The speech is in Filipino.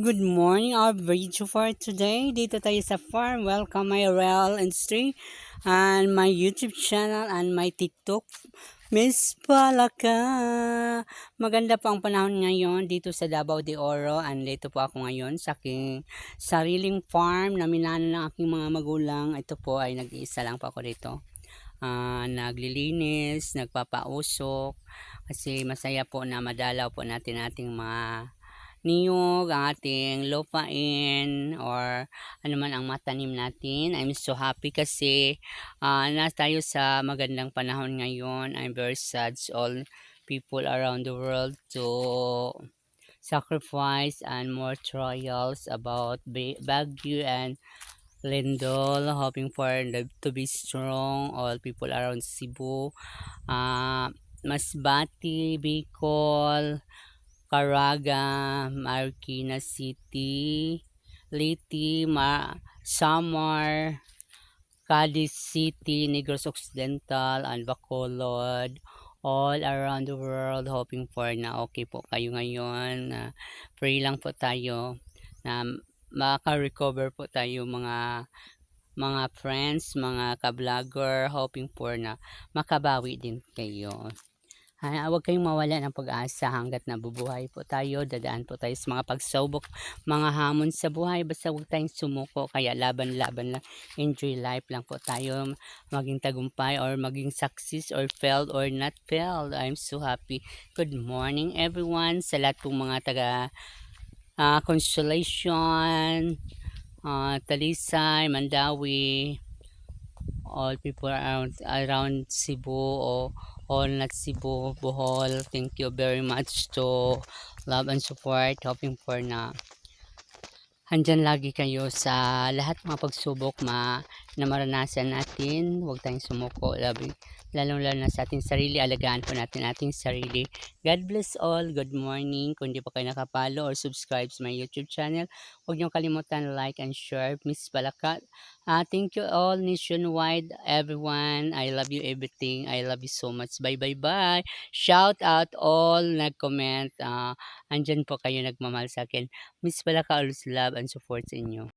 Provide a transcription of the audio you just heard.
Good morning, our video for today. Dito tayo sa farm. Welcome my real industry and my YouTube channel and my TikTok. Miss Palaka. Maganda po ang panahon ngayon dito sa Davao de Oro and dito po ako ngayon sa aking sariling farm na minana ng aking mga magulang. Ito po ay nag-iisa lang po ako dito. Ah, naglilinis, nagpapausok kasi masaya po na madalaw po natin ating mga niyog, ang ating lupain, or ano man ang matanim natin. I'm so happy kasi uh, na tayo sa magandang panahon ngayon. I'm very sad all people around the world to sacrifice and more trials about Baguio and Lindol, hoping for to be strong. All people around Cebu, uh, Masbati, Bicol, Caraga, Marikina City, Liti, Ma Samar, Cadiz City, Negros Occidental, and Bacolod, all around the world hoping for na okay po kayo ngayon. Na pray lang po tayo. Na maka-recover po tayo mga mga friends, mga ka-vlogger hoping for na makabawi din kayo ay, huwag kayong mawala ng pag-asa hanggat nabubuhay po tayo. Dadaan po tayo sa mga pagsubok, mga hamon sa buhay. Basta huwag tayong sumuko. Kaya laban-laban lang. Enjoy life lang po tayo. Maging tagumpay or maging success or failed or not failed. I'm so happy. Good morning everyone. Sa lahat pong mga taga uh, Consolation, uh, Talisay, Mandawi, all people around, around Cebu o all not Cebu, Bohol. Thank you very much to love and support. Hoping for na andyan lagi kayo sa lahat mga pagsubok ma, na maranasan natin. Huwag tayong sumuko. Love lalong lalo na sa ating sarili, alagaan po natin ating sarili. God bless all. Good morning. Kung di pa kayo nakapalo or subscribe sa my YouTube channel, huwag niyong kalimutan like and share. Miss Balakat. Uh, thank you all nationwide, everyone. I love you everything. I love you so much. Bye, bye, bye. Shout out all nag-comment. Uh, andyan po kayo nagmamahal sa akin. Miss Balaka, always love and support sa inyo.